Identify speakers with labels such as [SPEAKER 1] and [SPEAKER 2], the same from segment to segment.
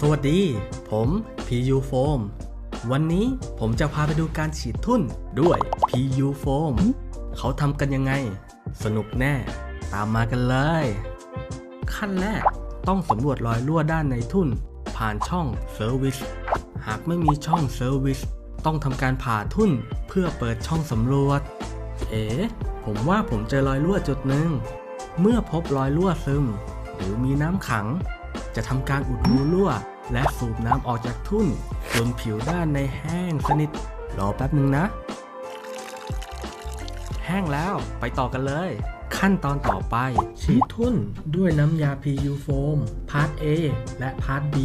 [SPEAKER 1] สวัสดี ผม PU Foam วันนี้ผมจะพาไปดูการฉีดทุ่นด้วย PU Foam เขาทำกันยังไง สนุกแน่ ตามมากันเลย ขั้นแรกต้องสำรวจรอยรั่วด้านในทุ่น ผ่านช่องเซอร์วิสหากไม่มีช่องเซอร์วิสต้องทำการผ่าทุ่นเพื่อเปิดช่องสำรวจ เอ๋ผมว่าผมเจอรอยรั่วจุดหนึ่ง เมื่อพบรอยรั่วซึม หรือมีน้ำขัง จะทำการอุดรูรั่ว และสูบน้ำออกจากทุ่นจนผิวด้านในแห้งสนิท รอแป๊บหนึ่งนะ แห้งแล้วไปต่อกันเลย ขั้นตอนต่อไปฉีดทุ่นด้วยน้ำยา PU โฟมพาร์ท A และพาร์ท B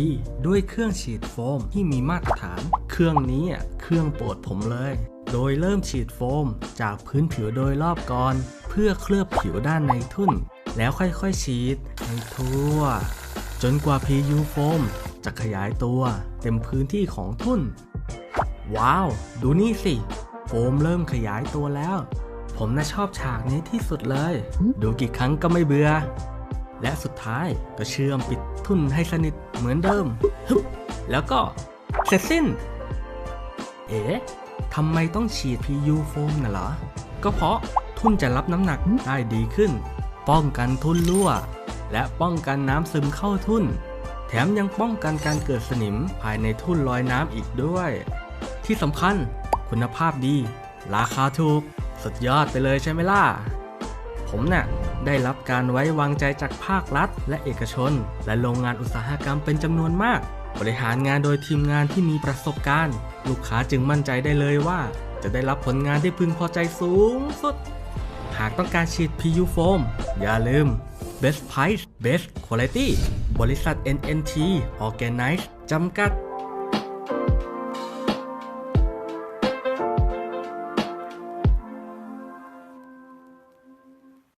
[SPEAKER 1] ด้วยเครื่องฉีดโฟมที่มีมาตรฐาน เครื่องนี้อะเครื่องโปรดผมเลยโดยเริ่มฉีดโฟมจากพื้นผิวโดยรอบก่อน เพื่อเคลือบผิวด้านในทุ่น แล้วค่อยๆฉีดให้ทั่ว จนกว่า PU โฟมจะขยายตัวเต็มพื้นที่ของทุ่น ว้าว ดูนี่สิ โฟมเริ่มขยายตัวแล้ว ผมน่าชอบฉากนี้ที่สุดเลย ดูกี่ครั้งก็ไม่เบื่อ และสุดท้ายก็เชื่อมปิดทุ่นให้สนิทเหมือนเดิมฮึแล้วก็เสร็จสิ้น เอ๋ทำไมต้องฉีด PU โฟมน่ะเหรอ ก็เพราะทุ่นจะรับน้ำหนักได้ดีขึ้น ป้องกันทุ่นรั่ว และป้องกันน้ำซึมเข้าทุ่น แถมยังป้องกันการเกิดสนิมภายในทุ่นลอยน้ำอีกด้วย ที่สำคัญคุณภาพดี ราคาถูก สุดยอดไปเลยใช่ไหมล่ะ ผมเน่ะได้รับการไว้วางใจจากภาครัฐ และเอกชน และโรงงานอุตสาหกรรมเป็นจำนวนมาก บริหารงานโดยทีมงานที่มีประสบการณ์ ลูกค้าจึงมั่นใจได้เลยว่า จะได้รับผลงานที่พึงพอใจสูงสุด หากต้องการฉีด PU Foam อย่าลืม Best Price Best Quality บริษัท NNT Organize จำกัด